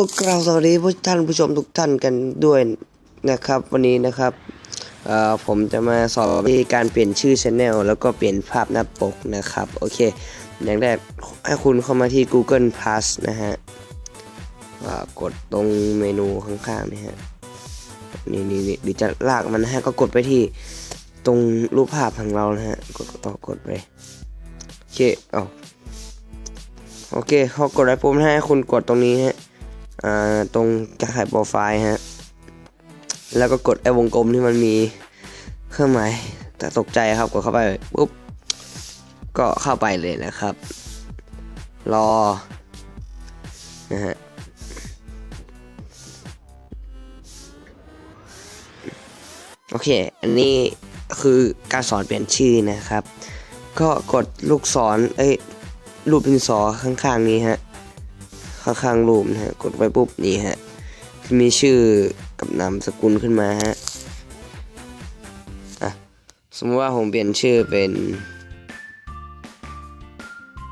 ก็กล่าวสวัสดีผู้ท่านผู้ชมทุกท่านกันด้วยนะครับ วันนี้นะครับผมจะมาสอนวิธีการเปลี่ยนชื่อช anel แล้วก็เปลี่ยนภาพหน้าปกนะครับโอเคอย่างแรกให้คุณเข้ามาที่ Google Plus นะฮะกดตรงเมนูข้างๆนี่ฮะนี่นี่นี่หรือจะลากมันนะฮะก็กดไปที่ตรงรูปภาพของเรานะฮะกดต่อกดไปโอเคเอาโอเคพอกดไปปุ๊บนะฮะคุณกดตรงนี้ฮะ ตรงกระไขโปรไฟล์ฮะ แล้วก็กดไอ้วงกลมที่มันมีเครื่องหมายแต่ตกใจครับกดเข้าไปปุ๊บก็เข้าไปเลยนะครับ รอนะฮะโอเค อันนี้คือการสอนเปลี่ยนชื่อนะครับ ก็กดลูกศรเอ้ยรูปดินสอข้างๆนี้ฮะ ข้างรูปนะฮะ กดไปปุ๊บนี่ฮะมีชื่อกับนามสกุลขึ้นมาฮะอะสมมติว่าผมเปลี่ยนชื่อเป็น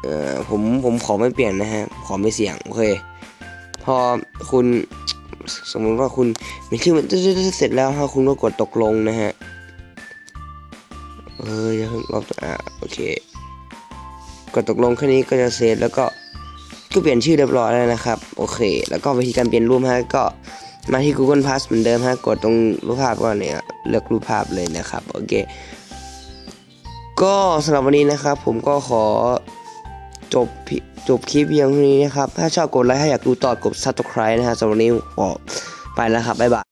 เอ่อผมผมขอไม่เปลี่ยนนะฮะ ขอไม่เสี่ยงโอเค พอคุณสมมติว่าคุณมีชื่อมันเสร็จแล้วฮะคุณก็กดตกลงนะฮะเอออย่าเพิ่งลบอะโอเค กดตกลงแค่นี้ก็จะเซฟแล้วก็ ก็เปลี่ยนชื่อเรียบร้อยแล้วนะครับ โอเค แล้วก็วิธีการเปลี่ยนรูปฮะก็มาที่ Google Plus เหมือนเดิมฮะกดตรงรูปภาพก่อนเนี่ยเลือกรูปภาพเลยนะครับโอเค ก็สำหรับวันนี้นะครับ ผมก็ขอจบจบคลิปเพียงเท่านี้นะครับ ถ้าชอบกดไลค์ถ้าอยากดูต่อกด subscribe นะฮะสำหรับวันนี้ขอไปแล้วครับบ๊ายบาย